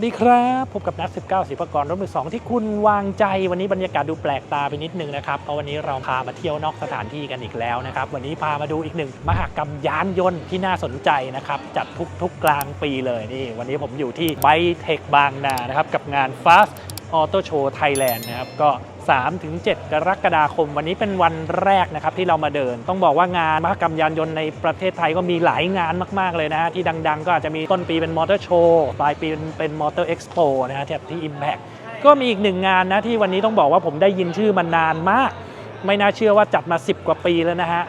วัสดีครับพบกับนัก19ศิลปกรรถมือสองที่คุณวางใจวันนี้บรรยากาศดูแปลกตาไปนิดนึงนะครับเพราะวันนี้เราพามาเที่ยวนอกสถานที่กันอีกแล้วนะครับ วันนี้พามาดูอีกหนึ่งมหกรรมยานยนต์ที่น่าสนใจนะครับ จัดทุกๆกลางปีเลยนี่ วันนี้ผมอยู่ที่ไบเทคบางนานะครับกับงาน Fast Auto Show Thailand นะครับก็ 3-7 กรกฎาคม วันนี้เป็นวันแรกนะครับที่เรามาเดิน ต้องบอกว่างานมหกรรมยานยนต์ในประเทศไทยก็มีหลายงานมาก ๆ เลยนะฮะที่ดัง ๆ ก็อาจจะมีต้นปีเป็นมอเตอร์โชว์ปลายปีเป็นมอเตอร์เอ็กซ์โปนะฮะที่ Impact ก็มีอีกหนึ่งงานนะที่วันนี้ต้องบอกว่าผมได้ยินชื่อมานานมาก ไม่น่าเชื่อว่าจัดมา 10 กว่าปีแล้วนะฮะ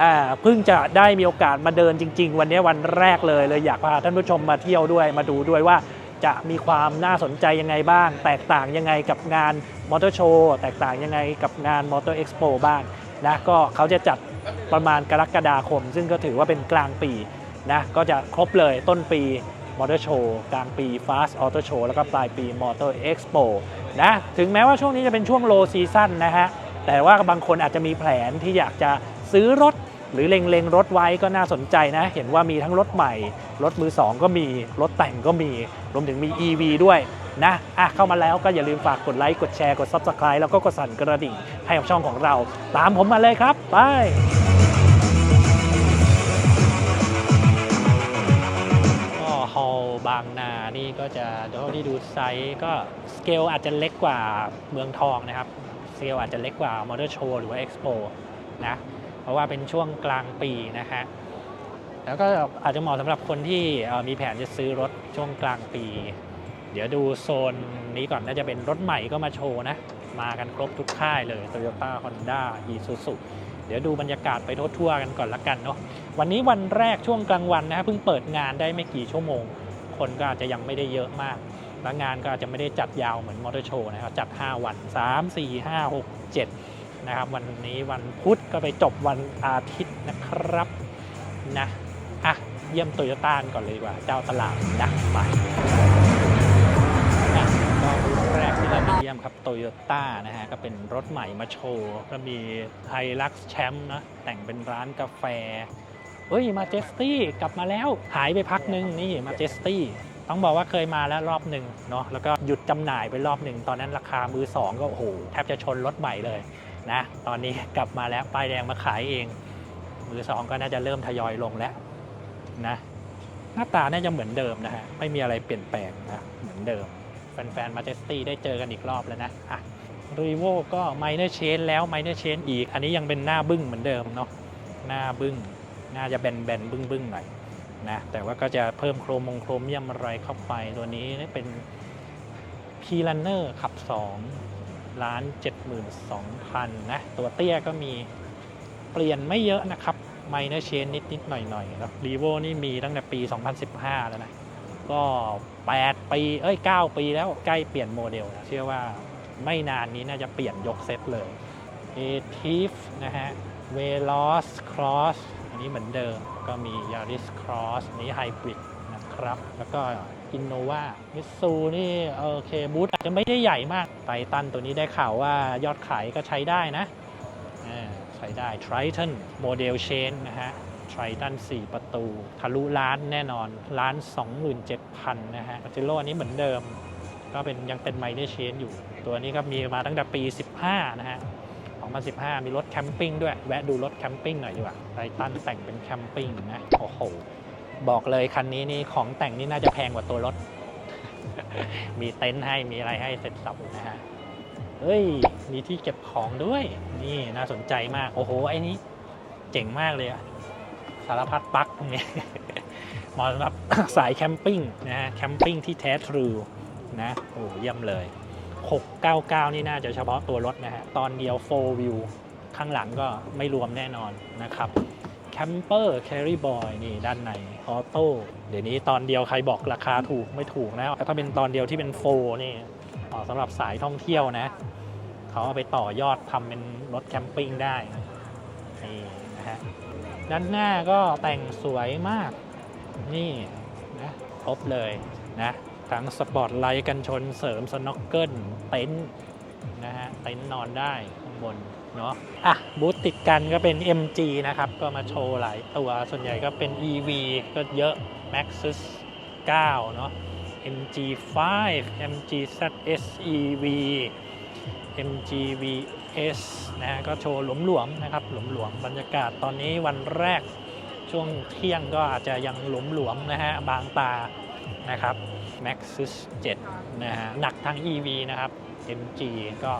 อ่าเพิ่งจะได้มีโอกาสมาเดินจริง ๆ วันนี้วันแรกเลยเลยอยากพาท่านผู้ชมมาเที่ยวด้วยมาดูด้วยว่า จะมีความน่าสนใจยังไงบ้าง แตกต่างยังไงกับงานมอเตอร์โชว์แตกต่างยังไงกับงานมอเตอร์เอ็กซ์โปบ้างนะก็เขาจะจัดประมาณกรกฎาคม ซึ่งก็ถือว่าเป็นกลางปีนะก็จะครบเลยต้นปีมอเตอร์โชว์กลางปี Fast Auto Show แล้วก็ปลายปี Motor Expo นะถึงแม้ว่าช่วงนี้จะเป็นช่วง low season นะฮะ แต่ว่าบางคนอาจจะมีแผนที่อยากจะซื้อรถ หรือเล็งๆรถไว้ก็น่าสนใจนะ เห็นว่ามีทั้งรถใหม่ รถมือ2ก็มี รถแต่งก็มี รวมถึงมี EV ด้วยนะอะเข้ามาแล้วก็อย่าลืมฝากกดไลค์ กดแชร์ กด Subscribe แล้วก็กดสั่นกระดิ่งให้กับช่องของเรา ตามผมมาเลยครับ ไปก็ฮอลบางนา นี่ก็จะเดี๋ยวที่ดูไซส์ก็สเกลอาจจะเล็กกว่าเมืองทองนะครับ สเกลอาจจะเล็กกว่ามอเตอร์โชว์หรือว่าเอ็กซ์โปนะ เพราะว่าเป็นช่วงกลางปีนะฮะแล้วก็อาจจะเหมาะสำหรับคนที่มีแผนจะซื้อรถช่วงกลางปี เดี๋ยวดูโซนนี้ก่อนน่าจะเป็นรถใหม่ก็มาโชว์นะ มากันครบทุกค่ายเลย Toyota Honda Isuzu เดี๋ยวดูบรรยากาศไปทั่วๆกันก่อนละกันเนาะวันนี้วันแรกช่วงกลางวันนะฮะเพิ่งเปิดงานได้ไม่กี่ชั่วโมง คนก็อาจจะยังไม่ได้เยอะมากและงานก็อาจจะไม่ได้จัดยาวเหมือนมอเตอร์โชว์นะครับจัด 5 วัน 3 4 5 6 7 นะครับ วันนี้วันพุธก็ไปจบวันอาทิตย์นะครับนะอะเยี่ยมโตโยต้าก่อนเลยดีกว่าเจ้าตลาดนะไปอะก็บูธแรกที่เราไปเยี่ยมครับโตโยต้านะฮะก็เป็นรถใหม่มาโชว์ ก็มีไฮลักซ์แชมป์นะแต่งเป็นร้านกาแฟเฮ้ยมาเจสตี้กลับมาแล้วหายไปพักหนึ่งนี่มาเจสตี้ต้องบอกว่าเคยมาแล้วรอบหนึ่งเนาะแล้วก็หยุดจำหน่ายไปรอบหนึ่งตอนนั้นราคามือสองก็โอ้โหแทบจะชนรถใหม่เลย นะตอนนี้กลับมาแล้วป้ายแดงมาขายเอง มือสองก็น่าจะเริ่มทยอยลงแล้วนะหน้าตาน่าจะเหมือนเดิมนะฮะไม่มีอะไรเปลี่ยนแปลงนะเหมือนเดิม แฟนๆมาเจสตี้ได้เจอกันอีกรอบแล้วนะอะรีโวก็ไมเนอร์เชนแล้วไมเนอร์เชนอีก อันนี้ยังเป็นหน้าบึ้งเหมือนเดิมเนาะหน้าบึ้งน่าจะแบนๆบึ้งๆหน่อยนะแต่ว่าก็จะเพิ่มโครมงโครเมียมอะไรเข้าไป ตัวนี้เป็น p r u n n e r ขับ 2 ล้าน72,000นะ ตัวเตี้ยก็มีเปลี่ยนไม่เยอะนะครับไมเนอร์เชนนิดๆหน่อยๆแล้วรีโวนี่มีตั้งแต่ปี 2015 แล้วนะ ก็ 8 ปี เอ้ย 9 ปีแล้วใกล้เปลี่ยนโมเดลนะ เชื่อว่าไม่นานนี้น่าจะเปลี่ยนยกเซตเลย a t i f นะฮะ Veloz Cross อันนี้เหมือนเดิม ก็มี Yaris Cross อันนี้ Hybrid นะครับ แล้วก็ Innova มิตซูนี่โอเคบูธอาจจะไม่ได้ใหญ่มากไททันตัวนี้ได้ข่าวว่ายอดขายก็ใช้ได้นะใช้ได้ Triton Model Chain นะฮะ Triton 4ประตู ทะลุล้านแน่นอนล้าน 27,000 นะฮะปัจจุบันนี้เหมือนเดิม ก็เป็นยังเป็นไมเนอร์เชนอยู่ ตัวนี้ก็มีมาตั้งแต่ปี 15 นะฮะ2015 มีรถแคมปิ้งด้วย แวะดูรถแคมปิ้งหน่อยดีกว่าไททันแต่งเป็นแคมปิ้งนะ โอ้โห บอกเลยคันนี้นี่ของแต่งนี่น่าจะแพงกว่าตัวรถ มีเต็นท์ให้มีอะไรให้เสร็จสับนะฮะเฮ้ย มีที่เก็บของด้วย นี่น่าสนใจมาก โอ้โห ไอ้นี้เจ๋งมากเลยอะสารพัดปลั๊กเนี่ยเหมาะสำหรับสายแคมปิ้งนะฮะ แคมปิ้งที่แท้ทรูนะ โอ้เยี่ยมเลย 699 นี่น่าจะเฉพาะตัวรถนะฮะ ตอนเดียว 4 view ข้างหลังก็ไม่รวมแน่นอนนะครับ แคมเปอร์แคริบอยนี่ด้านในออโต้เดี๋ยวนี้ตอนเดียวใครบอกราคาถูกไม่ถูกนะถ้าเป็นตอนเดียวที่เป็นโฟนี่สำหรับสายท่องเที่ยวนะ เขาเอาไปต่อยอดทำเป็นรถแคมปิ้งได้นี่นะฮะด้านหน้าก็แต่งสวยมากนี่นะครบเลยนะทั้งสปอร์ตไลท์กันชนเสริมสน็อกเกิลเต็นท์นะฮะเต็นท์นอนได้ข้างบน เนาะอะบูธติดกันก็เป็น MG นะครับ ก็มาโชว์หลายตัวส่วนใหญ่ก็เป็น EV ก็เยอะ Maxus 9 เนาะ MG5 MGZS EV MGVS นะฮะก็โชว์หลวมๆนะครับ หลวมๆบรรยากาศตอนนี้วันแรกช่วงเที่ยงก็อาจจะยังหลวมๆนะฮะบางตานะครับ Maxus 7 นะฮะหนักทาง EV นะครับ MG ก็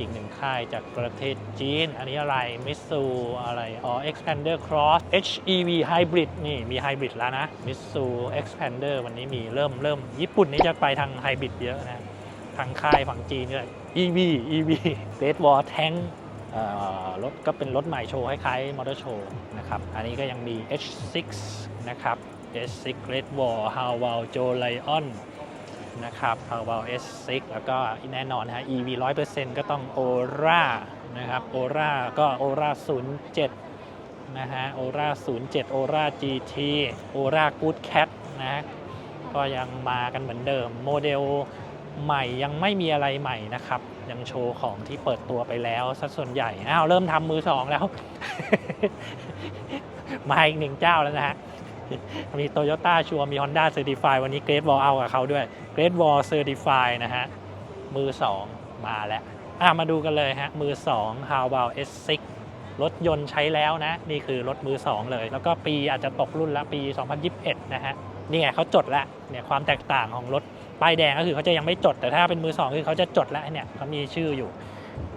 อีกหนึ่งค่ายจากประเทศจีน อันนี้อะไร Mitsu อะไรอ๋อ Expander Cross HEV Hybrid นี่มี Hybrid แล้วนะ Mitsu Expander วันนี้มีเริ่มเริ่มญี่ปุ่นนี่จะไปทาง Hybrid เยอะนะทางค่ายฝั่งจีนก็ EV EV Great Wall Tank เอ่อรถก็เป็นรถใหม่โชว์คล้ายๆมอเตอร์โชว์นะครับ อันนี้ก็ยังมี H6 นะครับ H6 Great Wall h o w a l Joe Lion นะครับ h o w a l S6 แล้วก็แน่นอนนะฮะ EV 100%ก็ต้อง Ora นะครับ Ora ก็ Ora 07 นะฮะ Ora 07 Ora GT Ora Good Cat นะฮะก็ยังมากันเหมือนเดิม โมเดลใหม่ยังไม่มีอะไรใหม่นะครับ ยังโชว์ของที่เปิดตัวไปแล้วสัดส่วนใหญ่ อ้าว เริ่มทำมือสองแล้ว มาอีกหนึ่งเจ้าแล้วนะฮะ มี Toyota ชัวมี Honda Certify วันนี้ Great Wall เอากับเขาด้วย Great Wall Certify นะฮะ มือ 2 มาแล้วอะมาดูกันเลยฮะ มือ 2 How about S6 รถยนต์ใช้แล้วนะ นี่คือรถมือ 2 เลย แล้วก็ปีอาจจะตกรุ่นละปี 2021 นะฮะ นี่ไงเขาจดแล้วเนี่ยความแตกต่างของรถป้ายแดงก็คือเขาจะยังไม่จดแต่ถ้าเป็นมือ 2 คือเขาจะจดแล้วเนี่ยเขามีชื่ออยู่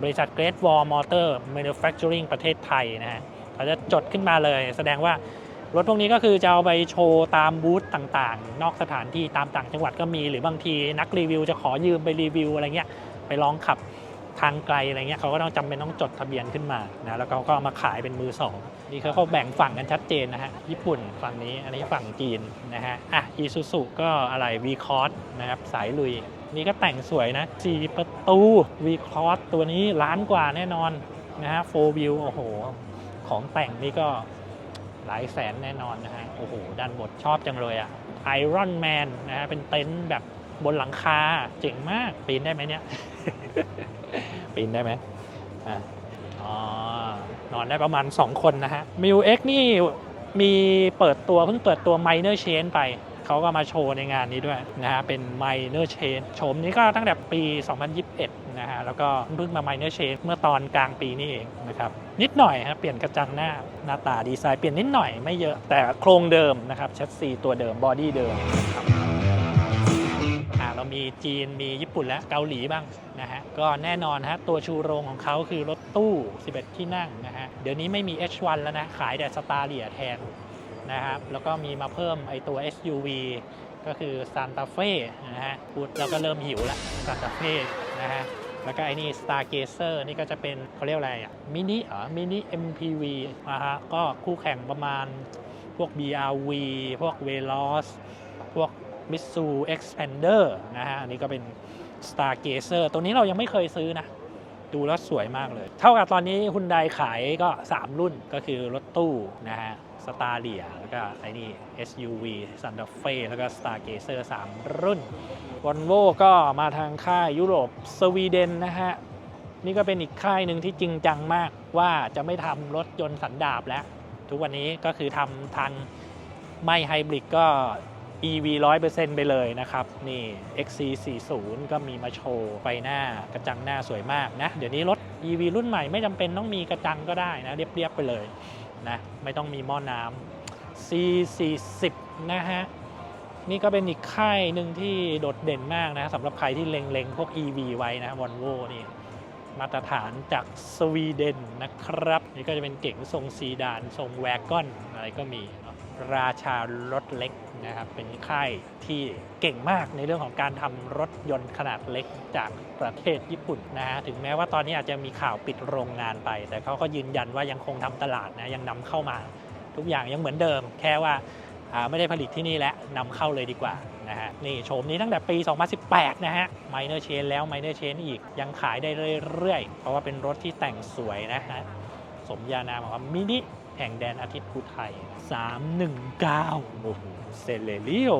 บริษัท Great Wall Motor Manufacturing ประเทศไทยนะฮะเขาจะจดขึ้นมาเลย แสดงว่า รถพวกนี้ก็คือจะเอาไปโชว์ตามบูธต่างๆ นอกสถานที่ตามต่างจังหวัดก็มี หรือบางทีนักรีวิวจะขอยืมไปรีวิวอะไรเงี้ยไปลองขับทางไกลอะไรเงี้ยเขาก็ต้องจำเป็นต้องจดทะเบียนขึ้นมานะแล้วเขาก็เอามาขายเป็นมือสองนี่เขาก็แบ่งฝั่งกันชัดเจนนะฮะญี่ปุ่นฝั่งนี้อันนี้ฝั่งจีนนะฮะอะอีซูซุก็อะไร V Cross นะครับสายลุย นี่ก็แต่งสวยนะ4ประตู V Cross ตัวนี้ล้านกว่าแน่นอนนะฮะ4 View โอ้โห ของแต่งนี่ก็ หลายแสนแน่นอนนะฮะ โอ้โห ด้านบนชอบจังเลยอะไอรอนแมนนะฮะ เป็นเต็นท์แบบบนหลังคา เจ๋งมาก ปีนได้ไหมเนี่ย ปีนได้ไหมอะอ๋อนอนได้ประมาณ 2 คนนะฮะมิวเอ็กนี่มีเปิดตัวเพิ่งเปิดตัว Minor Change ไป เขาก็มาโชว์ในงานนี้ด้วยนะฮะ เป็น Minor Change โฉมนี้ก็ตั้งแต่ปี 2021 นะฮะแล้วก็เพิ่งมา Minor Change เมื่อตอนกลางปีนี้เองนะครับนิดหน่อยฮะเปลี่ยนกระจังหน้าหน้าตาดีไซน์เปลี่ยนนิดหน่อยไม่เยอะแต่โครงเดิมนะครับแชสซีตัวเดิมบอดี้เดิมนะครับอ่าเรามีจีนมีญี่ปุ่นและเกาหลีบ้างนะฮะก็แน่นอนฮะตัวชูโรงของเขาคือรถตู้ 11 ที่นั่งนะฮะเดี๋ยวนี้ไม่มี H1 แล้วนะขายแต่สตาร์เลียแทนนะครับแล้วก็มีมาเพิ่มไอตัว SUV ก็คือ Santa Fe นะฮะพูดเราก็เริ่มหิวละ Santa Fe นะฮะ แล้วก็ไอ้นี่ Stargazer นี่ก็จะเป็นเขาเรียกอะไรอะมินิเหรอมินิ MPV นะฮะก็คู่แข่งประมาณพวก BRV พวก Veloz พวก Mitsu Expander นะฮะ อันนี้ก็เป็น Stargazer ตัวนี้เรายังไม่เคยซื้อนะ ดูแล้วสวยมากเลย เท่ากับตอนนี้ฮุนไดขายก็ 3 รุ่นก็คือรถตู้นะฮะ สตาร์เลียแล้วก็ไอ้นี่ SUV Santa Fe แล้วก็ Stargazer 3 รุ่น v o l v o ก็มาทางค่ายยุโรปสวีเดนนะฮะ นี่ก็เป็นอีกค่ายหนึ่งที่จริงจังมากว่าจะไม่ทำรถยนต์สันดาปแล้ว ทุกวันนี้ก็คือทำทางไม่ไฮบริดก็ EV 100%ไปเลยนะครับ นี่ XC40 ก็มีมาโชว์ไฟหน้ากระจังหน้าสวยมากนะ เดี๋ยวนี้รถ EV รุ่นใหม่ไม่จำเป็นต้องมีกระจังก็ได้นะ เรียบ ๆ ไปเลย นะไม่ต้องมีหม้อน้ำ C40 นะฮะ นี่ก็เป็นอีกค่ายหนึ่งที่โดดเด่นมากนะสำหรับใครที่เล็งๆ พวก EV ไว้นะวอลโวนี่มาตรฐานจากสวีเดนนะครับ นี่ก็จะเป็นเก๋งทรงซีดาน ทรงแวกอนอะไรก็มี ราชารถเล็ก นะครับเป็นค่ายที่เก่งมากในเรื่องของการทำรถยนต์ขนาดเล็กจากประเทศญี่ปุ่นนะฮะถึงแม้ว่าตอนนี้อาจจะมีข่าวปิดโรงงานไป แต่เขาก็ยืนยันว่ายังคงทำตลาดนะยังนำเข้ามา ทุกอย่างยังเหมือนเดิม แค่ว่าไม่ได้ผลิตที่นี่แล้วนำเข้าเลยดีกว่านะฮะนี่โฉมนี้ตั้งแต่ปี 2018 นะฮะไมเนอร์เชนแล้วไมเนอร์เชนอีกยังขายได้เรื่อยๆ เพราะว่าเป็นรถที่แต่งสวยนะฮะสมญานามของมินิแห่งแดนอาทิตย์ภูไทย 319โอ้โห เซเลเรีย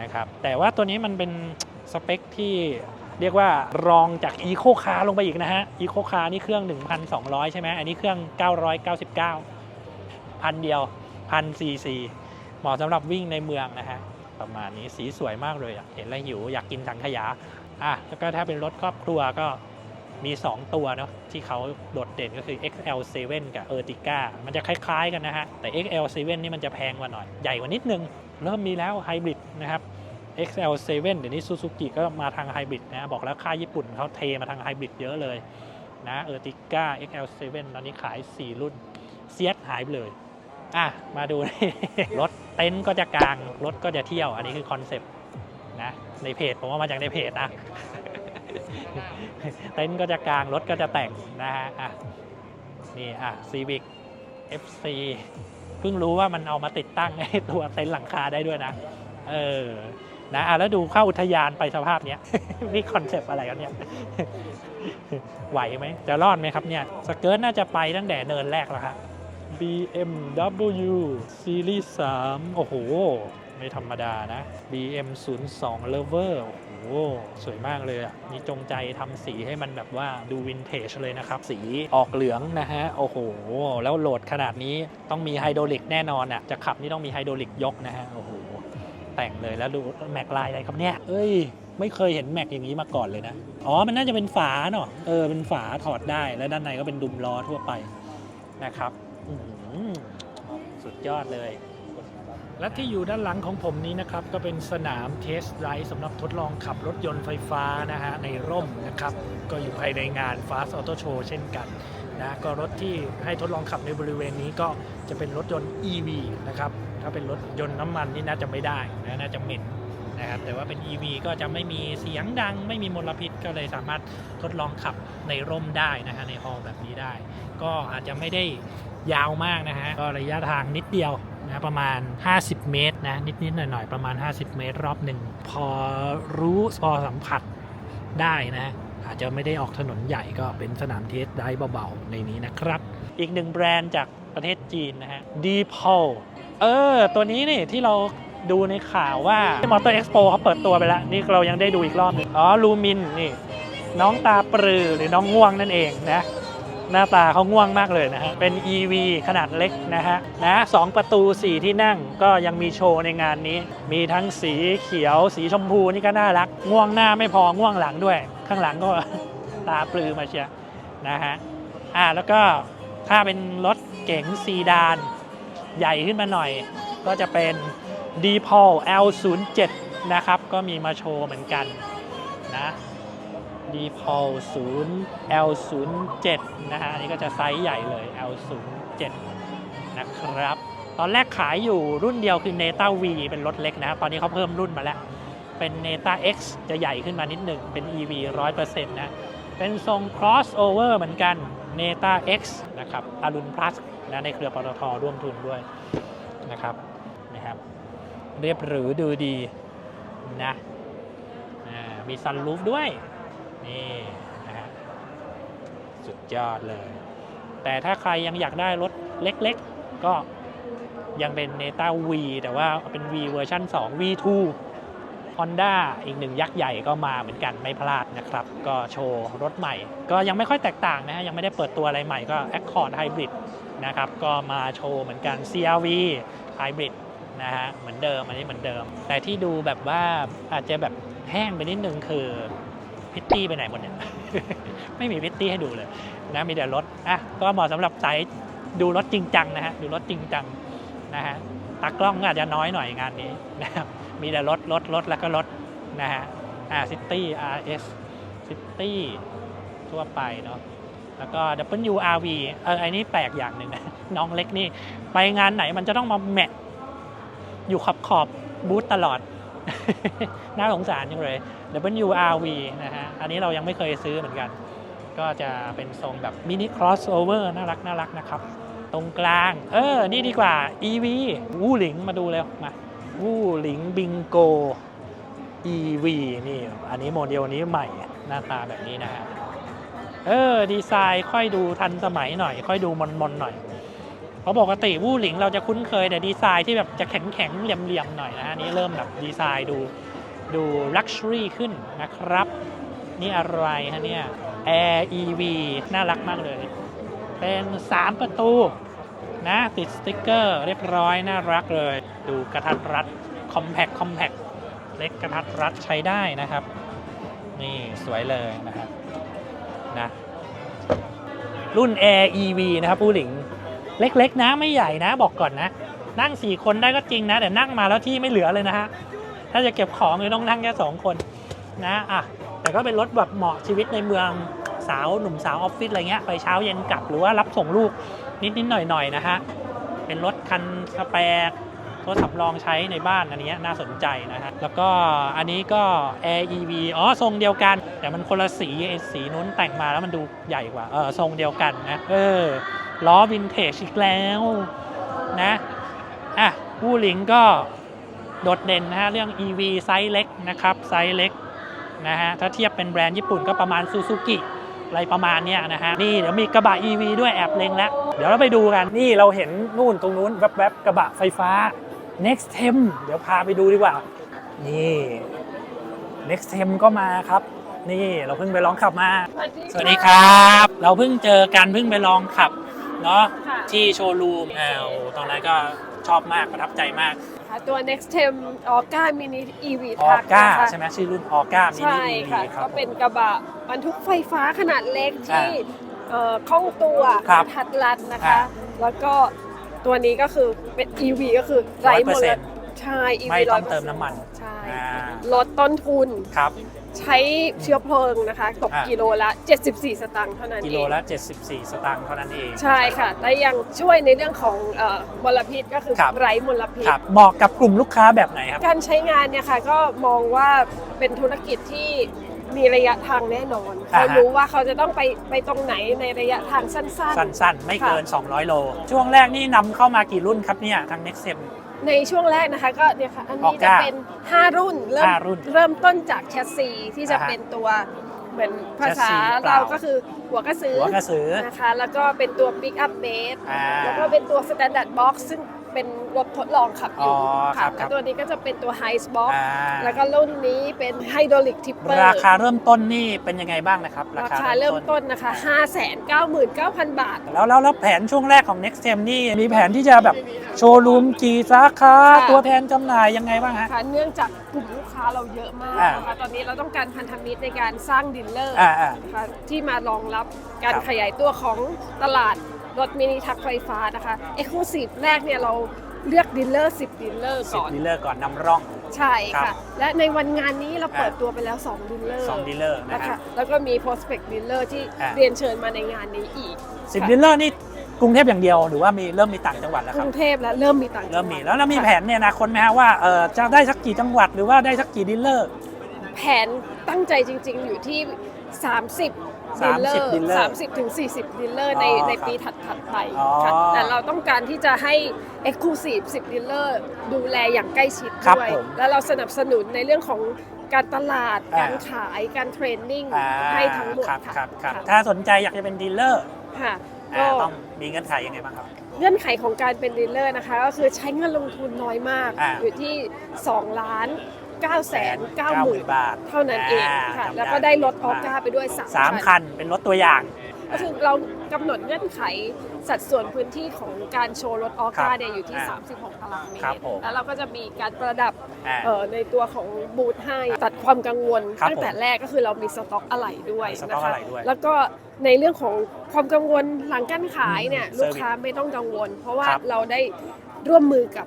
นะครับแต่ว่าตัวนี้มันเป็นสเปคที่เรียกว่ารองจากอีโคคาร์ลงไปอีกนะฮะอีโคคาร์นี่เครื่อง 1,200 ใช่ไหมอันนี้เครื่อง 999 พันเดียวพันซีซีเหมาะสำหรับวิ่งในเมืองนะฮะประมาณนี้สีสวยมากเลยเห็นแล้วหิวอยากกินสังขยาอะแล้วก็ถ้าเป็นรถครอบครัวก็ มี 2 ตัวเนาะที่เขาโดดเด่นก็คือ XL7 กับ Ertiga มันจะคล้ายๆกันนะฮะ แต่ XL7 นี่มันจะแพงกว่าหน่อย ใหญ่กว่านิดนึง เริ่มมีแล้วไฮบริดนะครับ XL7 เดี๋ยวนี้ซูซูกิก็มาทางไฮบริดนะ บอกแล้วค่ายญี่ปุ่นเขาเทมาทางไฮบริดเยอะเลยนะเออร์ติก้า XL7 ตอนนี้ขาย 4 รุ่นเซียสหายไปเลย อะ มาดู รถเต็นท์ก็จะกลาง รถก็จะเที่ยว อันนี้คือคอนเซปต์นะ ในเพจ ผมว่ามาจากในเพจนะ เต็นท์ก็จะกลางรถก็จะแต่งนะฮะอะนี่อะ Civic FC เพิ่งรู้ว่ามันเอามาติดตั้งให้ตัวเต็นท์หลังคาได้ด้วยนะ เออนะอะแล้วดูเข้าอุทยานไปสภาพเนี้ย นี่คอนเซปต์อะไรกันเนี่ยไหวไหมจะรอดไหมครับเนี่ยสเกิร์ตน่าจะไปตั้งแต่เนินแรกแล้วครับ BMW Series 3 โอ้โห ไม่ธรรมดานะ BM 02 Lover โอ้โห สวยมากเลยอะนี่จงใจทำสีให้มันแบบว่าดูวินเทจเลยนะครับ สีออกเหลืองนะฮะ โอ้โห แล้วโหลดขนาดนี้ต้องมีไฮดรอลิกแน่นอนอะ จะขับนี่ต้องมีไฮดรอลิกยกนะฮะ โอ้โห แต่งเลยแล้วดูแม็กลายอะไรครับเนี่ย เอ้ยไม่เคยเห็นแม็กอย่างนี้มาก่อนเลยนะ อ๋อ มันน่าจะเป็นฝาเนาะ เออ เป็นฝาถอดได้ แล้วด้านในก็เป็นดุมล้อทั่วไปนะครับ สุดยอดเลย และที่อยู่ด้านหลังของผมนี้นะครับ ก็เป็นสนามเทสไ i ์สำหรับทดลองขับรถยนต์ไฟฟ้านะฮะในร่มนะครับ ก็อยู่ภายในงาน Fast Auto Show เช่นกันนะก็รถที่ให้ทดลองขับในบริเวณนี้ก็จะเป็นรถยนต์ EV นะครับ ถ้าเป็นรถยนต์น้ำมันนี่น่าจะไม่ได้นะน่าจะเหม็นนะครับแต่ว่าเป็น EV ก็จะไม่มีเสียงดัง ไม่มีมลพิษก็เลยสามารถทดลองขับในร่มได้นะฮะในฮอลแบบนี้ได้ ก็อาจจะไม่ได้ยาวมากนะฮะก็ระยะทางนิดเดียว นะประมาณ 50 เมตรนะนิดๆหน่อยๆประมาณ 50 เมตรรอบหนึ่งพอรู้พอสัมผัสได้นะอาจจะไม่ได้ออกถนนใหญ่ก็เป็นสนามเทสได้เบาๆในนี้นะครับ อีกหนึ่งแบรนด์จากประเทศจีนนะฮะ d p o เออ ตัวนี้นี่ที่เราดูในข่าวว่า Motor Expo เขาเปิดตัวไปแล้ว นี่เรายังได้ดูอีกรอบนึงอ๋อลูมินนี่ น้องตาปรือหรือน้องง่วงนั่นเองนะ หน้าตาเขาง่วงมากเลยนะฮะ เป็น EV ขนาดเล็กนะฮะ นะสองประตู 4 ที่นั่งก็ยังมีโชว์ในงานนี้ มีทั้งสีเขียว สีชมพูนี่ก็น่ารัก ง่วงหน้าไม่พอ ง่วงหลังด้วย ข้างหลังก็ ตาปลือมาเชียนะฮะ อ่า แล้วก็ถ้าเป็นรถเก๋งซีดาน ใหญ่ขึ้นมาหน่อย ก็จะเป็น d p o l L07 นะครับ ก็มีมาโชว์เหมือนกันนะ d p o l 0 L07 นะฮะอันนี้ก็จะไซส์ใหญ่เลย L07 นะครับ ตอนแรกขายอยู่รุ่นเดียวคือ Neta V เป็นรถเล็กนะครับตอนนี้เขาเพิ่มรุ่นมาแล้ว เป็น Neta X จะใหญ่ขึ้นมานิดหนึ่งเป็น EV 100%นะ เป็นทรง crossover เหมือนกัน Neta X นะครับอารุณ plus นะในเครือปตทร่วมทุนด้วยนะครับนะครับ เรียบหรูดูดีนะมีซันรูฟด้วย นี่นะฮะสุดยอดเลย แต่ถ้าใครยังอยากได้รถเล็กๆ ก็ยังเป็น Neta V แต่ว่าเป็น V เวอร์ชัน2 V2 Honda อีกหนึ่งยักษ์ใหญ่ก็มาเหมือนกันไม่พลาดนะครับ ก็โชว์รถใหม่ ก็ยังไม่ค่อยแตกต่างนะฮะยังไม่ได้เปิดตัวอะไรใหม่ก็ Accord Hybrid นะครับ ก็มาโชว์เหมือนกัน CRV Hybrid นะฮะเหมือนเดิมอันนี้เหมือนเดิม แต่ที่ดูแบบว่าอาจจะแบบแห้งไปนิดนึงคือ พิตตี้ไปไหนหมดเนี่ย ไม่มีพิตตี้ให้ดูเลยนะมีแต่รถอะก็เหมาะสำหรับสายดูรถจริงจังนะฮะดูรถจริงจังนะฮะตากล้องก็อาจจะน้อยหน่อยงานนี้นะครับมีแต่รถรถรถแล้วก็รถนะฮะอ่าซิตี้ RS ซิตี้ทั่วไปเนาะแล้วก็ WRV เออไอ้นี่แปลกอย่างหนึ่งนะน้องเล็กนี่ ไปงานไหนมันจะต้องมาแมทอยู่ขอบขอบบูธตลอด น่าสงสารจังเลย WRV นะฮะ อันนี้เรายังไม่เคยซื้อเหมือนกัน ก็จะเป็นทรงแบบมินิครอสโอเวอร์น่ารักน่ารักนะครับ ตรงกลาง เออ นี่ดีกว่า EV วูหลิงมาดูเลยมาวูหลิงบิงโก EV นี่ อันนี้โมเดลนี้ใหม่หน้าตาแบบนี้นะฮะ เออ ดีไซน์ค่อยดูทันสมัยหน่อย ค่อยดูมนมนๆหน่อย เพราะปกติวูหลิงเราจะคุ้นเคยแต่ดีไซน์ที่แบบจะแข็งแข็งๆเหลี่ยมๆหน่อยนะฮะนนี้เริ่มแบบดีไซน์ดู ดูลักชัวรี่ขึ้นนะครับ นี่อะไรฮะเนี่ย Air EV น่ารักมากเลย เป็น 3 ประตูนะติดสติกเกอร์เรียบร้อยน่ารักเลย ดูกระทัดรัดคอมแพคคอมแพคเล็กกระทัดรัดใช้ได้นะครับ นี่สวยเลยนะครับนะรุ่น Air EV นะครับผู้หลิง เล็กๆนะไม่ใหญ่นะบอกก่อนนะ นั่ง 4 คนได้ก็จริงนะ แต่นั่งมาแล้วที่ไม่เหลือเลยนะฮะ ถ้าจะเก็บของเลยต้องนั่งแค่สองคนนะอะแต่ก็เป็นรถแบบเหมาะชีวิตในเมืองสาวหนุ่มสาวออฟฟิศอะไรเงี้ยไปเช้าเย็นกลับหรือว่ารับส่งลูกนิดๆหน่อยๆนะฮะเป็นรถคันสแปร์รถสำรองใช้ในบ้านอันนี้น่าสนใจนะฮะ แล้วก็อันนี้ก็ Air EV อ๋อ ทรงเดียวกัน แต่มันคนละสีสีนู้นแต่งมาแล้วมันดูใหญ่กว่า เออ ทรงเดียวกันนะ เออ ล้อวินเทจอีกแล้วนะ อะผู้หลิงก็ โดดเด่นนะฮะเรื่อง EV ไซส์เล็กนะครับไซส์เล็กนะฮะถ้าเทียบเป็นแบรนด์ญี่ปุ่นก็ประมาณซูซูกิอะไรประมาณเนี้ยนะฮะนี่เดี๋ยวมีกระบะ EV ด้วยแอบเล็งแล้ว เดี๋ยวเราไปดูกันนี่เราเห็นนู่นตรงนู้นแวบๆกระบะไฟฟ้า Next t e m เดี๋ยวพาไปดูดีกว่า นี่ Next t e m ก็มาครับ นี่เราเพิ่งไปลองขับมา สวัสดีครับ เราเพิ่งเจอกันเพิ่งไปลองขับเนาะค่ะที่โชว์รูมอ้าวตอนนั้นก็ชอบมากประทับใจมาก ค่ะ ตัว Next t e m Orca Mini EV ออ Truck ก้านะคะใช่ไหมชื่อรุ่นออก้ามินิใช่อีค่ะ ครัก็บเป็นกระบะบรรทุกไฟฟ้าขนาดเล็กที่อ่าเอ่อคล่องตัวครับทัดรัดนะคะอ่าแล้วก็ตัวนี้ก็คือเป็น EV ก็คือไร้มล100%ใช่ EV ไม่ต้อง100%เติมน้ำมัน ใช่อ่าลดต้นทุน ครับ ใช้เชื้อเพลิงนะคะตกอ่า กิโลละ 74 สตางค์เท่านั้นกิเอโลง ละ 74 สตางค์เท่านั้นเอง ใช่ค่ะ และยังช่วยในเรื่องของเอ่อมลพิษก็คือครับ ไร้มลพิษ ครับเหมาะกับกลุ่มลูกค้าแบบไหนครับ การใช้งานเนี่ยค่ะก็มองว่าเป็นธุรกิจที่มีระยะทางแน่นอน อ่าเขาฮะ รู้ว่าเขาจะต้องไปไปตรงไหนในระยะทางสั้น สั้นๆ ไม่เกิน 200 โล ช่วงแรกนี่นำเข้ามากี่รุ่นครับเนี่ย ทาง Next e m ๆ ในช่วงแรกนะคะก็เนี่ยค่ะอันนี้ออกจะก้าเป็น 5 รุ่นเริ่มห้ารุ่นเริ่มต้นจากแชสซีที่จะอ่าฮะเป็นตัวเหมือนภาษาแชสซีเปล่าเราก็คือหัวกระสือหัวกระสือ นะคะแล้วก็เป็นตัว Pick Up Base อ่า แล้วก็เป็นตัว Standard Box ซึ่ง เป็นรถทดลองขับอยู่อ๋อครัค่ะบครับ แล้วตัวนี้ก็จะเป็นตัว High Box อ่าแล้วก็รุ่นนี้เป็นไฮดรอลิกทิปเปอร์ราคาเริ่มต้นนี่เป็นยังไงบ้างนะครับราคาเริ่มต้นนะคะ 599,000 บาท แล้วแล้วแล้วแผนช่วงแรกของ Next e m นี่มีแผนที่จะแบบโชว์รูมกี่สาขาค่ะ ตัวแทนจำหน่ายยังไงบ้างฮะค่ะเนื่องจากกลุ่มลูกค้าเราเยอะมากอ่า นะคะตอนนี้เราต้องการพันธมิตรในการสร้างดิลเลอร์อ่าอ่า นะคะที่มารองรับการครับ ขยายตัวของตลาด รถมินิทักไฟฟ้านะคะเอ็กซ์คลูซีฟแรกเนี่ยเราเลือกดีลเลอร์10ดีลเลอร์สิบก่อน ดีลเลอร์ก่อนนำร่อง ใช่ครัค่ะ บและในวันงานนี้เราเปิดอ่าตัวไปแล้ว2ดีลเลอร์สองดีลเลอร์นะนะครัคะบแล้วก็มี prospect dealer ที่อ่า เรียนเชิญมาในงานนี้อีกสิบค่ะดีลเลอร์นี่กรุงเทพอย่างเดียวหรือว่ามีเริ่มมีต่างจังหวัดแล้วกครัรุบงเทพแล้วเริ่มมีต่างจังหเริ่มวัดมีแล้วเรามีค่ะแผนในอนาคตไหมฮะว่าเออจะได้สักกี่จังหวัดหรือว่าได้สักกี่ดีลเลอร์ แผนตั้งใจจริง ๆ อยู่ที่ 30 30ดีลเลอร์ dealer 30ถึง40ดีลเลอร์ในอ๋อในครับปีถัดๆไปอ๋อค่ะแต่เราต้องการที่จะให้ Exclusive 10ดีลเลอร์ดูแลอย่างใกล้ชิดครับด้วย ผมแล้วเราสนับสนุนในเรื่องของการตลาด อ่า การขาย การเทรนนิ่งอ่าให้ทั้งหมดครับค่ะครับครับค่ะถ้าสนใจอยากจะเป็นดีลเลอร์ค่ะอ่าก็ต้องมีเงื่อนไขยังไงบ้างครับ เงื่อนไขของการเป็นดีลเลอร์นะคะ ก็คือใช้เงินลงทุนน้อยมากอ่าอยู่ที่ 2 ล้าน 9แสน9หมื่นบาท เท่านั้นเองค่ะาแล้วก็ได้รถออก้าไปด้วย3สามคัน เป็นรถตัวอย่าง ก็คือเรากำหนดเงื่อนไขสัดส่วนพื้นที่ของการโชว์รถออครัก้าบเนี่ยอยู่ที่อ่า36ตารางเมครับตรผมแล้วเราก็จะมีการประดับอ่าเอ่อในตัวของบูธให้ตัดความกังวลครับตั้งแต่แรกก็คือเรามีสต็อกอะไหล่ด้วยมีสต็อกนะคะอะไหล่ด้วยแล้วก็ในเรื่องของความกังวลหลังการขายเนี่ยอืมลูกค้าไม่ต้องกังวล เพราะว่าครับเราได้ร่วมมือกับ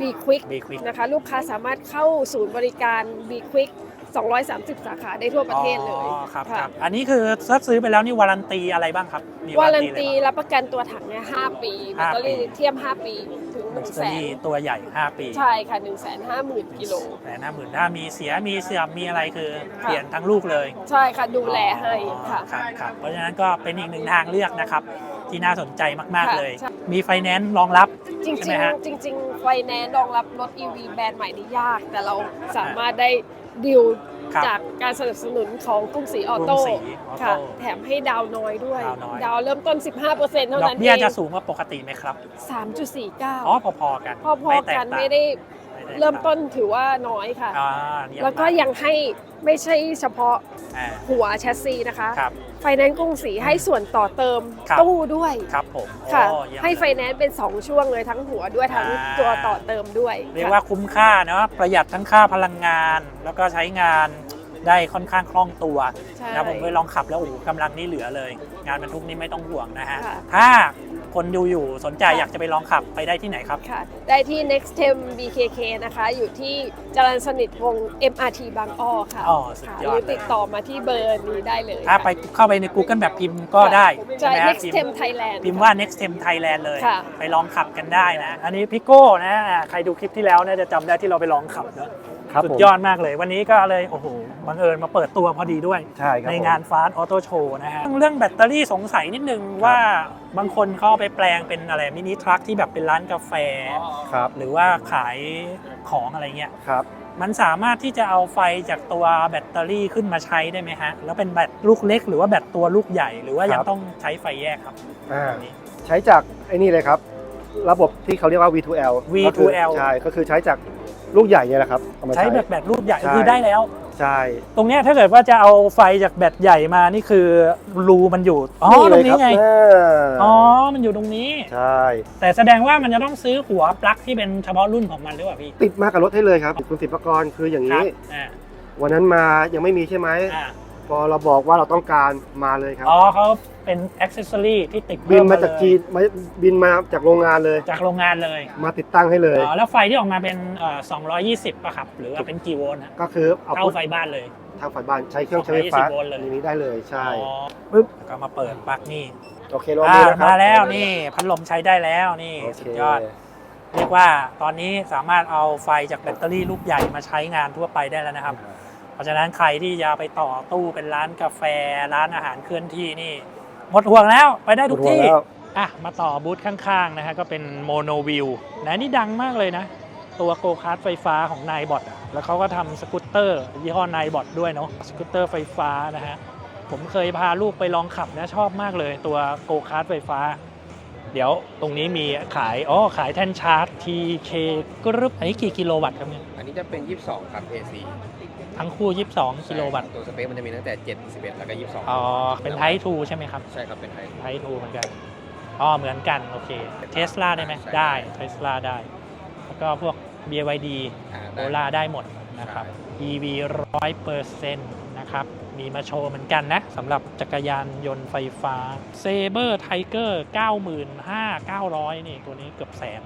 B Quick B Quick นะคะลูกค้าสามารถเข้าศูนย์บริการ B Quick 230 สาขาได้ทั่วประเทศเลยอ๋อครับค่ะครับอันนี้คือถ้าซื้อไปแล้วนี่วารันตีอะไรบ้างครับมีวารันอะตีไบ้าง รับประกันตัวถังเนี่ย5ปีแบตเตอรี่ห้าปีลิเทียม 5 ปีถึง1แบ0 0ต0เตอรี่ตัวใหญ่ 5 ปี0ใช่ค่ะ 1 5 0 0 0 0กิโล แต่ห้าหมื่นถ้ามีเสียมีเสื่อมมีอะไรคือค่ะ เปลี่ยนทั้งลูกเลยใช่ค่ะ ดูแลให้ค่ะอ๋อครับครับเพราะฉะนั้นก็เป็นอีกหนึ่งทางเลือกนะครับ ที่น่าสนใจมากค่ะๆเลยใช่ มีไฟแนนซ์รองรับ จริงใช่ไหมฮะ ๆจริงๆไฟแนนซ์รองรับรถ EV แบรนด์ใหม่นี่ยาก แต่เราสามารถได้ดิวครับจากการสนับสนุนของกรุงศรีออโต้กรุงศรีออโต้ค่ะแถมให้ดาวน้อยด้วย ดาวน้อย ดาวเริ่มต้น 15%เท่าดอกนั้นเบี้ยเองจะสูงกว่าปกติไหมครับ 3.49 อ๋อพอๆกันพอไม่ๆแตกันต่าง ไม่ได้ เริ่มต้นถือว่าน้อยค่ะ อ่าเยี่ยมแล้วก็มายังให้ไม่ใช่เฉพาะอ่า หัวแชสซีนะคะครับไฟแนนซ์กรุงศรีให้ส่วนต่อเติมครับ ตู้ด้วยครับผมค่ะ โอ้เยี่ยมให้เลยไฟแนนซ์เป็น 2 ช่วงเลยทั้งหัวด้วยทั้งอ่าตัวต่อเติมด้วยเรียกค่ะ ว่าคุ้มค่าเนาะประหยัดทั้งค่าพลังงาน แล้วก็ใช้งานได้ค่อนข้างคล่องตัวใช่ นะผมเคยลองขับแล้วโอ้โหกำลังนี่เหลือเลย งานบรรทุกนี่ไม่ต้องห่วงนะฮะ ค่ะ ถ้า คนดูอยู่สนใจค่ะอยากจะไปลองขับไปได้ที่ไหนครับ ค่ะ ได้ที่ Next t e m BKK นะคะ อยู่ที่จรัญสนิทวงศ์ MRT บางอ้อค่ะอ๋อสุดค่ะยอด หรือติดต่อมาที่เบอร์นี้ได้เลยถ้าค่ะไปเข้าไปใน Google แบบพิมพ์ก็ได้ใช่ไหมฮะ Next พิม t e m พ์ Thailand พิมพ์ว่า next tem Thailand เลย ค่ะ ไปลองขับกันได้นะ อันนี้พี่โก้นะอ่าใครดูคลิปที่แล้วน่าจะจำได้ที่เราไปลองขับเนอะครับสุผดมยอดมากเลย วันนี้ก็เลยโอ้โห บังเอิญมาเปิดตัวพอดีด้วย ใช่ครับในผมงานฟาสต์ออโต้โชว์นะฮะเรื่องแบตเตอรี่สงสัยนิดนึงว่าบางคนเขาเอาไปแปลงเป็นอะไรมินิทรัคที่แบบเป็นร้านกาแฟ ครับหรือว่าขายของอะไรเงี้ย ครับ มันสามารถที่จะเอาไฟจากตัวแบตเตอรี่ขึ้นมาใช้ได้ไหมฮะ แล้วเป็นแบตลูกเล็ก หรือว่าแบตตัวลูกใหญ่ หรือว่ายังต้องใช้ไฟแยกครับ อ่าแบบนี้ใช้จากไอ้นี่เลยครับ ระบบที่เขาเรียกว่า V2L ก็คือ V2L ใช่ก็คือใช้จากลูกใหญ่เนี่ยแหละครับเอามาใช้ใช้ แบบแบตลูกใหญ่ใช่ คือได้แล้ว ใช่ ตรงเนี้ยถ้าเกิดว่าจะเอาไฟจากแบตใหญ่มานี่คือรูมันอยู่อ๋อตเลรยงคนี้รัไงเอออ๋อมันอยู่ตรงนี้ ใช่ แต่แสดงว่ามันจะต้องซื้อหัวปลั๊กที่เป็นเฉพาะรุ่นของมันหรือเปล่าพี่ติดมากับรถให้เลยครับคุณสิบประกรณ์คืออย่างครันี้อ่าวันนั้นมายังไม่มีใช่ไหมอ่าพอเราบอกว่าเราต้องการมาเลยครับ อ๋อเขา เป็นอ็อกเซสซอรี่ที่ติดบิเพิ่นมาจากเลยจีนมาบินมาจากโรงงานเลย จากโรงงานเลยมาติดตั้งให้เลย อ๋อแล้วไฟที่ออกมาเป็นเอ่อ220ป่ะครับ หรือว่าเป็นกี่โวลต์ฮะก็คือเอาเท่าไฟบ้านเลย ทางไฟบ้านใช้เครื่องใช้ไฟฟ้า220โวลต์เลย อย่างนี้ได้เลยใช่อ๋อปึ๊บแล้วก็มาเปิดปลั๊กนี่โอเคลองอ่าดูนะครับมาแล้วนี่พัดลมใช้ได้แล้วนี่โอเคสุดยอด เรียกว่าตอนนี้สามารถเอาไฟจากแบตเตอรี่ลูกใหญ่มาใช้งานทั่วไปได้แล้วนะครับ เพราะฉะนั้นใครที่จะไปต่อตู้เป็นร้านกาแฟร้านอาหารเคลื่อนที่นี่ หมดห่วงแล้วไปได้ทุกหมดห่วงที่แล้ว อะ มาต่อบูธข้างๆนะฮะก็เป็นโมโนวิวนะนี่ดังมากเลยนะ ตัวโกคาร์ทไฟฟ้าของนายบอทแล้วเขาก็ทำสกูตเตอร์ยี่ห้อนายบอทด้วยเนาะสกูตเตอร์ไฟฟ้านะฮะ ผมเคยพาลูกไปลองขับนะชอบมากเลย ตัวโกคาร์ทไฟฟ้า เดี๋ยวตรงนี้มีขายอ๋อขายแท่นชาร์จ TK กรุ๊ปอันนี้กี่กิโลวัตต์ครับเนี่ยอันนี้จะเป็น 22 ครับ AC ทั้งคู่ 22 กิโลวัตต์ ตัวสเปคมันจะมีตั้งแต่ 7 11 แล้วก็ 22อ๋อ เป็นไททูใช่ไหมครับ ใช่ครับ เป็นไทยไททูเหมือนกัน อ๋อ เหมือนกัน โอเคเทสลาได้ไหมใช่ได้เทสลาได้ แล้วก็พวก BYD อ่าโอได้ลาได้หมดนะครับ EV ร้อยเปอร์เซ็นต์นะครับ มีมาโชว์เหมือนกันนะสำหรับจักรยานยนต์ไฟฟ้า Saber Tiger 95,900 นี่ตัวนี้เกือบแสน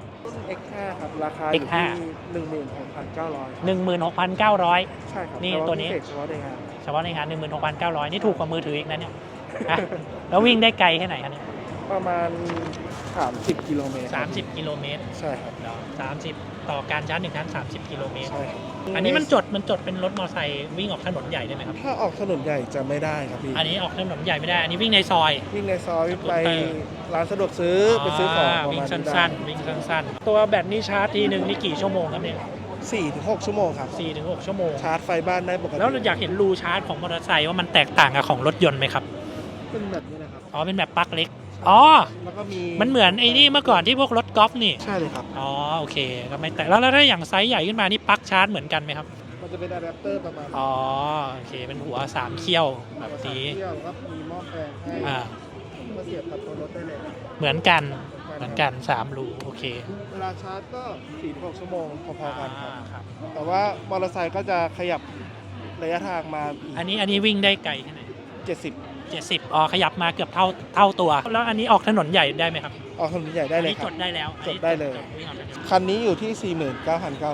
X5 ครับ ราคาอยู่ X5 ที่16,900 16,900 ใช่ครับนี่แต่าตัวนี้พิเศษเฉพาะในงานเฉพาะในงาน 16,900 นี่ถูกกว่ามือถืออีกนะเนี่ยอะแล้ววิ่งได้ไกลแค่ไหนครับเนี่ย ประมาณ 30 กิโลเมตร30 กิโลเมตรใช่ครับเดี๋ยว30 ต่อการชาร์จหนึ่งครั้ง30 กิโลเมตร ใช่ครับอันนี้มันจดมันจดเป็นรถมอเตอร์ไซค์วิ่งออกถนนใหญ่ได้ไหมครับ ถ้าออกถนนใหญ่จะไม่ได้ครับพี่อันนี้ออกถนนใหญ่ไม่ได้ อันนี้วิ่งในซอย วิ่งในซอยสกูตไปเตอร์ร้านสะดวกซื้ออไปซื้อของประวิ่งมาณสันี้ได้้นๆ วิ่งสั้นๆ ตัวแบตนี่ชาร์จทีหนึ่งนี่กี่ชั่วโมงครับเนี่ยสี่ถึงหกชั่วโมงครับ4ถึง6ชั่วโมง ชาร์จไฟบ้านได้ปกติแล้วเราอยากเห็นรูชาร์จของมอเตอร์ไซค์ว่ามันแตกต่างกับของรถยนต์ไหมครับ เป็นแบบนี้นะครับ อ๋อ เป็นแบบปลั๊กเล็ก อ๋อ แล้วก็มีมันเหมือนไอ้นี่เมื่อก่อนที่พวกรถกอล์ฟนี่ ใช่เลยครับ อ๋อ โอเค ก็ไม่แตกแล้วแล้วถ้าอย่างไซส์ใหญ่ขึ้นมานี่ปลั๊กชาร์จเหมือนกันไหมครับ มันจะเป็นอะแดปเตอร์ประมาณอ๋อ โอเค เป็นหัวสามเขี้ยวแบบนี้เที่ยวแล้วก็มีหม้อแปลงให้อ่า มาเสียบกับตัวรถได้เลย เหมือนกัน เหมือนกันสามรู โอเคเวลาชาร์จก็สี่ถึงหกชั่วโมงพอๆกันครับ อ่าครับ แต่ว่ามอเตอร์ไซค์ก็จะขยับระยะทางมาอีกอันนี้อันนี้วิ่งได้ไกลแค่ไหน 70 เจ็ดสิบอ๋อขยับมาเกือบเท่าเท่าตัว แล้วอันนี้ออกถนนใหญ่ได้ไหมครับออกถนนใหญ่ได้เลยอันนี้คจรับ ดได้แล้วจดได้เลยวิ่งออกถนนคันนี้อยู่ที่ 49,900 สี่หมื่นเก้าพันเก้า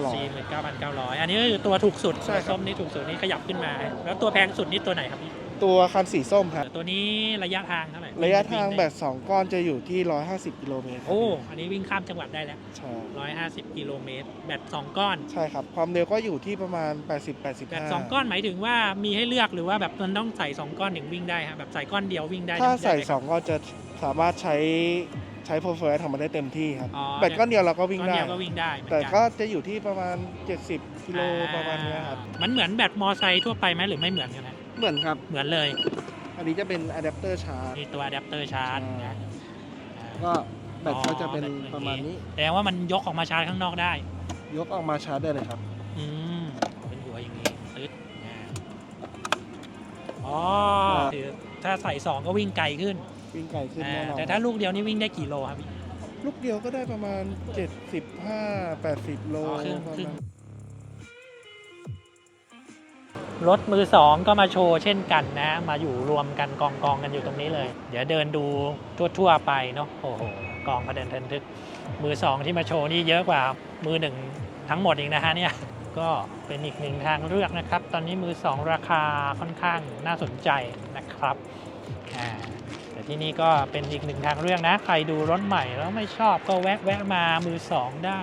ร้อยอันนี้ก็คือตัวถูกสุดใช่ครับ ส้มนี่ถูกสุดนี่ขยับขึ้นมา แล้วตัวแพงสุดนี่ตัวไหนครับพี่ ตัวคันสีส้มครับ ตัวนี้ระยะทางเท่าไหร่ระยะทางวิ่แบได้บ2 ก้อนจะอยู่ที่ 150 กิโลเมตรครับโอ้ อันนี้วิ่งข้ามจังหวัดได้แล้ว ใช่ร้อยห้าสิบกิโลเมตร แบตสองก้อน ใช่ครับ ความเร็วก็อยู่ที่ประมาณ 80แบต85สองก้อนหมายถึงว่ามีให้เลือกหรือว่าแบบมันต้องใส่สองก้อนถึงวิ่งได้ฮะแบบใส่ก้อนเดียววิ่งได้ถ้าใส่ได้ไหมครับ2ก้อนจะสามารถใช้ใช้โฟร์เฟอร์ทำมาได้เต็มที่ครับอ๋อแบตก้อนเดียวเราก็วิ่งก้อนได้เดียวก็วิ่งได้เหมือนแต่นก็จะอยู่ที่ประมาณ 70 กิโลประมาณเนี้ยครับ มันเหมือนแบตมอไซค์ทั่วไปไหมหรือไม่เหมือนกันนะ เหมือนครับ เหมือนเลย อันนี้จะเป็นอะแดปเตอร์ชาร์จ มีตัวอะแดปเตอร์ชาร์จใช่นะก็แบตก็จะเป็นประมาณนี้แสดงว่ามันยกออกมาชาร์จข้างนอกได้ ยกออกมาชาร์จได้เลยครับ อืมเป็นหัวอย่างนี้ตึ๊ดอ่าอ๋อคือถ้าใส่สองก็วิ่งไกลขึ้น วิ่งไกลขึ้นอ่าแน่นอนแต่ถ้าลูกเดียวนี่วิ่งได้กี่โลครับพี่ลูกเดียวก็ได้ประมาณ 75 80 โลอ๋อครึ่ง รถมือสองก็มาโชว์เช่นกันนะ มาอยู่รวมกันกองกองกันอยู่ตรงนี้เลย เดี๋ยวเดินดูทั่วๆไปเนาะโอ้โหกองพะเดินทินทึก มือสองที่มาโชว์นี่เยอะกว่ามือหนึ่งทั้งหมดอีกนะฮะเนี่ยก็เป็นอีกหนึ่งทางเลือกนะครับ ตอนนี้มือสองราคาค่อนข้างน่าสนใจนะครับแต่ที่นี่ก็เป็นอีกหนึ่งทางเลือกนะ ใครดูรถใหม่แล้วไม่ชอบก็แวะแวะมามือสองได้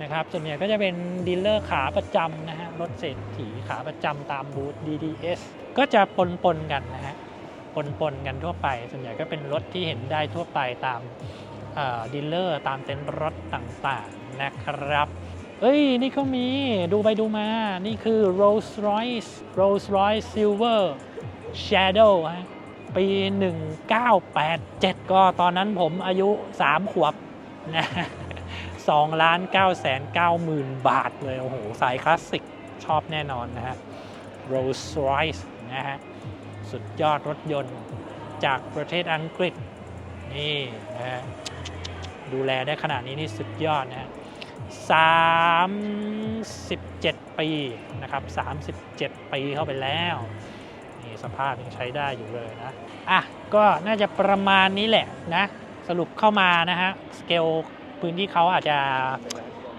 นะครับส่วนใหญ่ก็จะเป็นดีลเลอร์ขาประจำนะฮะรถเศรษฐีขาประจำตามบูธ DDS ก็จะปนปนกันนะฮะปนปนกันทั่วไป ส่วนใหญ่ก็เป็นรถที่เห็นได้ทั่วไปตามดีลเลอร์ตามเต็นท์รถต่างๆนะครับ เอ้ย นี่เขามีดูไปดูมา นี่คือ Rolls Royce Rolls Royce Silver Shadow ฮะปี 1987 ก็ตอนนั้นผมอายุ 3 ขวบนะ 2ล้าน9แสน9หมื่นบาทเลย โอ้โห สายคลาสสิกชอบแน่นอนนะฮะ Rolls Royce นะฮะ สุดยอดรถยนต์จากประเทศอังกฤษ นี่นะฮะ ดูแลได้ขนาดนี้นี่สุดยอดนะฮะ37 ปีนะครับ 37 ปีเข้าไปแล้ว นี่สภาพยังใช้ได้อยู่เลยนะ อะ ก็น่าจะประมาณนี้แหละนะ สรุปเข้ามานะฮะ สเกล พื้นที่เขาอาจจะ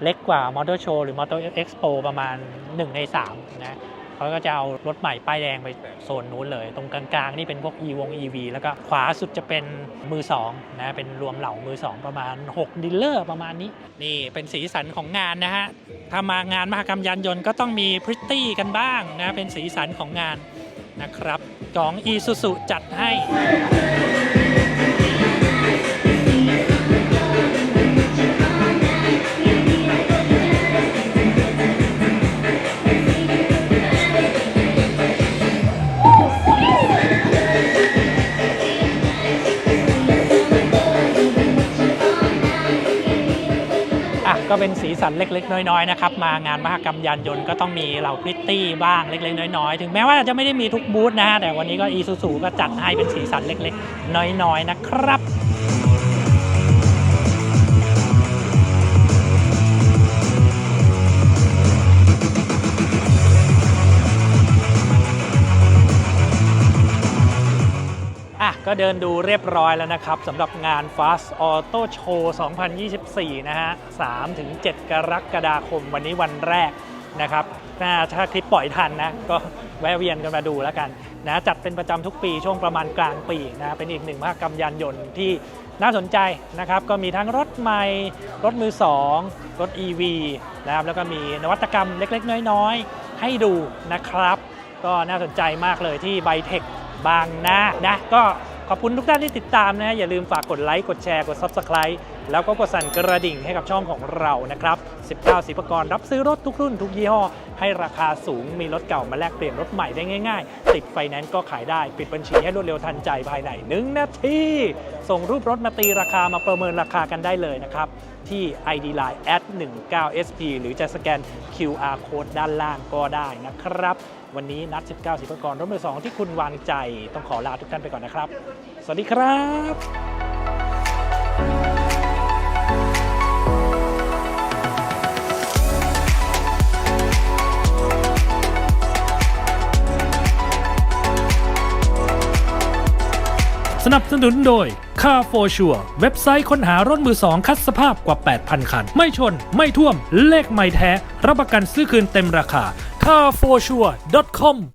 เล็กกว่า Motor Show หรือ Motor Expo ปประมาณ 1 ใน 3 นะเขาก็จะเอารถใหม่ป้ายแดงไปโซนนู้นเลย ตรงกลางๆ นี่เป็นพวก e วง EV แล้วก็ขวาสุดจะเป็นมือ2นะเป็นรวมเหล่ามือ 2 ประมาณ 6 ดีลเลอร์ประมาณนี้ นี่เป็นสีสันของงานนะฮะ ถ้ามางานมหกรรมยานยนต์ก็ต้องมีพริตตี้กันบ้างนะ เป็นสีสันของงานนะครับ ของ e s u s u จัดให้ ก็เป็นสีสันเล็ก ๆ น้อยๆนะครับมางานมหกรรมยานยนต์ก็ต้องมีเหล่าพริตตี้บ้างเล็ก ๆ น้อยๆ ถึงแม้ว่าจะไม่ได้มีทุกบูธนะฮะแต่วันนี้ก็อีซูซูก็จัดให้เป็นสีสันเล็ก ๆ น้อยๆนะครับ ก็เดินดูเรียบร้อยแล้วนะครับสำหรับงาน Fast Auto Show 2024 นะฮะ 3-7 กรกฎาคมวันนี้วันแรกนะครับถ้าถ้าคลิปปล่อยทันนะ ก็แวะเวียนกันมาดูแล้วกันนะจัดเป็นประจำทุกปีช่วงประมาณกลางปีนะเป็นอีกหนึ่งมหกรรมยานยนต์ที่น่าสนใจนะครับ ก็มีทั้งรถใหม่ รถมือ 2 รถ EV นะครับแล้วก็มีนวัตกรรมเล็กๆ น้อยๆ ให้ดูนะครับ ก็น่าสนใจมากเลยที่ไบเทคบางนานะก็ ขอบคุณทุกท่านที่ติดตามนะฮะอย่าลืมฝากกดไลค์ กดแชร์ กด Subscribe แล้วก็กดสั่นกระดิ่งให้กับช่องของเรานะครับ 19 สิบประกรณ์รับซื้อรถทุกรุ่นทุกยี่ห้อ ให้ราคาสูงมีรถเก่ามาแลกเปลี่ยนรถใหม่ได้ง่าย ๆ ติดไฟแนนซ์ก็ขายได้ ปิดบัญชีให้รวดเร็วทันใจภายใน1นาทีส่งรูปรถมาตีราคามาประเมินราคากันได้เลยนะครับที่ ID Line @19 SP หรือจะสแกน QR Code ด้านล่างก็ได้นะครับ วันนี้นัด 19สิบประกรณ์รถมือสองที่คุณวางใจ ต้องขอลาทุกท่านไปก่อนนะครับ สวัสดีครับสนับสนุนโดย Car for Sure เว็บไซต์ค้นหารถมือสองคัดสภาพกว่า 8,000 คัน ไม่ชน ไม่ท่วม เลขไม่แท้ รับประกันซื้อคืนเต็มราคา carforsure.com